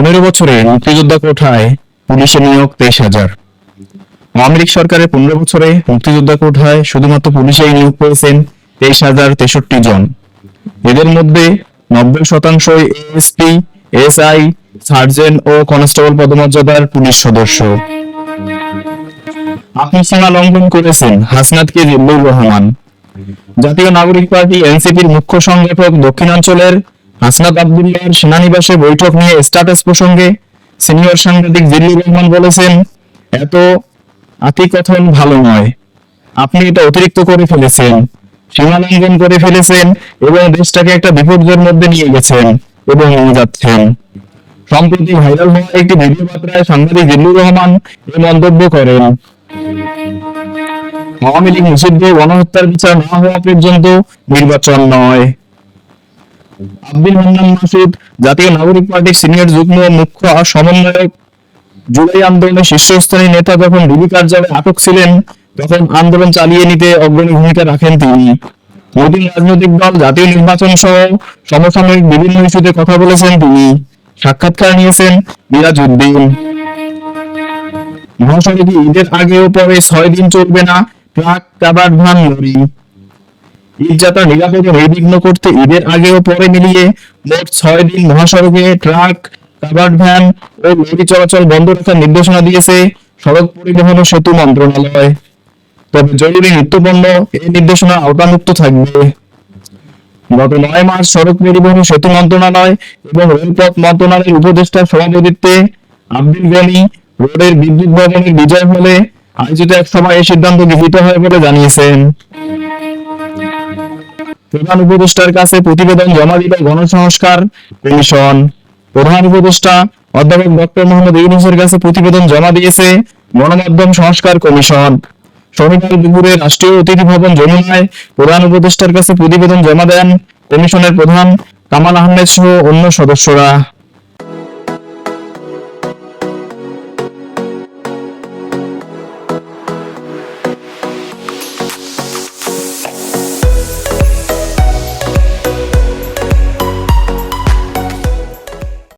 পনেরো বছরে মুক্তিযোদ্ধা কোঠায় পুলিশে নিয়োগ তেইশ হাজার। আওয়ামী লীগ সরকারের পনেরো বছরে মুক্তিযোদ্ধা কোঠায় শুধুমাত্র পুলিশেই নিয়োগ পেয়েছেন তেইশ হাজার তেষট্টি জন। এদের মধ্যে নব্বই শতাংশই এএসপি এসআই সার্জেন্ট ও কনস্টেবল পদমর্যাদার পুলিশ সদস্য। আপনি সীমা লঙ্ঘন করেছেন হাসনাতকে জিল্লুর রহমান। জাতীয় নাগরিক পার্টি এনসিপির মুখ্য সংগঠক দক্ষিণাঞ্চলের হাসনাত আবদুল্লাহর সেনানিবাসে বৈঠক নিয়ে স্ট্যাটাস প্রসঙ্গে সিনিয়র সাংবাদিক জিল্লুর রহমান বলেছেন, এত আতিকথন ভালো নয়। আপনি এটা অতিরিক্ত করে ফেলেছেন সীমা লঙ্ঘন করে ফেলেছেন এবং দেশটাকে একটা বিপর্যয়ের মধ্যে নিয়ে গেছেন এবং নিয়ে যাচ্ছেন। সম্প্রতি ভাইরাল হওয়া একটি ভিডিও বার্তায় সাংবাদিক জিল্লুর রহমান এই মন্তব্য করেন। আওয়ামী লীগ নিষিদ্ধ গণহত্যার বিচার না হওয়া পর্যন্ত নির্বাচন নয়। আব্দুল মান্নান মাসুদ, জাতীয় নাগরিক পার্টির সিনিয়র যুগ্ম মুখ্য সমন্বয়ক, জুলাই আন্দোলনের শীর্ষস্থানীয় নেতা যখন ডিবি কার্যালয়ে আটক ছিলেন, তখন আন্দোলন চালিয়ে নিতে অগ্রণী ভূমিকা রাখেন তিনি। নতুন রাজনৈতিক দল, জাতীয় নির্বাচন সহ সমসাময়িক বিভিন্ন ইস্যুতে কথা বলেছেন তিনি। সাক্ষাৎকার নিয়েছেন মিরাজ উদ্দিন। মহাসড়কে ঈদের আগেও পরে ছয় দিন চলবে না ট্রাক কাবার ভান লরি ঈদ যাত্রা নিরাপদে নির্বিঘ্ন করতে ঈদের আগেও পরে মিলিয়ে মোট ছয় দিন মহাসড়কে ট্রাক কাবার ভ্যান ও লরি চলাচল বন্ধ রাখার নির্দেশনা দিয়েছে সড়ক পরিবহন ও সেতু মন্ত্রণালয়। তবে জরুরি নিত্যপণ্য এই নির্দেশনা আওতামুক্ত থাকবে। গত নয় মার্চ সড়ক পরিবহন ও সেতু মন্ত্রণালয় এবং রেলপথ মন্ত্রণালয়ের উপদেষ্টার সভাপতিত্বে আব্দুল গনি রোডের বিদ্যুৎ ভবনের বিজয় হলে আয়োজিত এক সভায় এই সিদ্ধান্ত গৃহীত হয় বলে জানিয়েছেন। প্রধান উপদেষ্টার কাছে প্রতিবেদন জমা দিল গণসংস্কার কমিশন। প্রধান উপদেষ্টা অধ্যাপক ডক্টর মোহাম্মদ ইউনুসের কাছে প্রতিবেদন জমা দিয়েছে গণমাধ্যম সংস্কার কমিশন। শনিবার দুপুরে রাষ্ট্রীয় অতিথি ভবন যমুনায় প্রধান উপদেষ্টার কাছে প্রতিবেদন জমা দেন কমিশনের প্রধান কামাল আহমেদ সহ অন্য সদস্যরা।